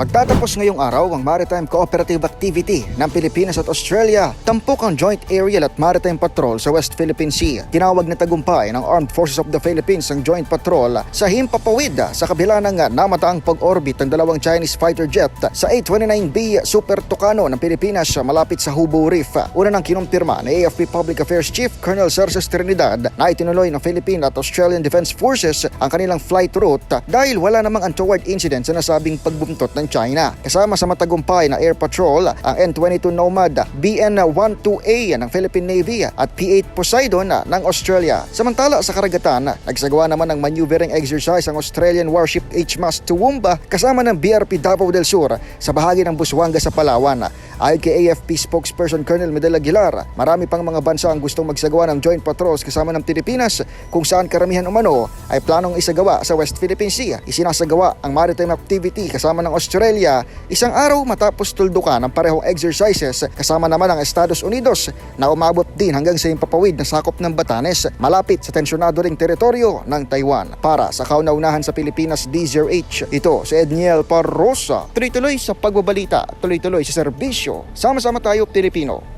Magtatapos ngayong araw ang Maritime Cooperative Activity ng Pilipinas at Australia. Tampok ang Joint Aerial at Maritime Patrol sa West Philippine Sea. Tinawag na tagumpay ng Armed Forces of the Philippines ang Joint Patrol sa Himpapawid sa kabila ng namataang pag-orbit ng dalawang Chinese fighter jet sa A-29B Super Tucano ng Pilipinas malapit sa Hubo Reef. Una nang kinumpirma ni AFP Public Affairs Chief Colonel Sergio Trinidad na itinuloy ng Philippine at Australian Defense Forces ang kanilang flight route dahil wala namang untoward incident sa nasabing pagbuntot ng China. Kasama sa matagumpay na air patrol ang N-22 Nomad, BN-12A ng Philippine Navy at P-8 Poseidon ng Australia. Samantala sa karagatan, nagsagawa naman ng maneuvering exercise ang Australian warship HMAS Toowoomba kasama ng BRP Davao del Sur sa bahagi ng Busuanga sa Palawan. Ayon kay AFP spokesperson Colonel Medel Aguilar, marami pang mga bansa ang gustong magsagawa ng joint patrols kasama ng Pilipinas kung saan karamihan umano ay planong isagawa sa West Philippine Sea. Isinasagawa ang maritime activity kasama ng Australia isang araw matapos tuldukan ang parehong exercises kasama naman ang Estados Unidos na umabot din hanggang sa impapawid na sakop ng Batanes malapit sa tensyonado ring teritoryo ng Taiwan. Para sa kauna-unahan sa Pilipinas D0H, ito si Edniel Parrosa. Tuloy-tuloy sa pagbabalita, tuloy-tuloy sa serbisyo. Sama-sama tayo Pilipino.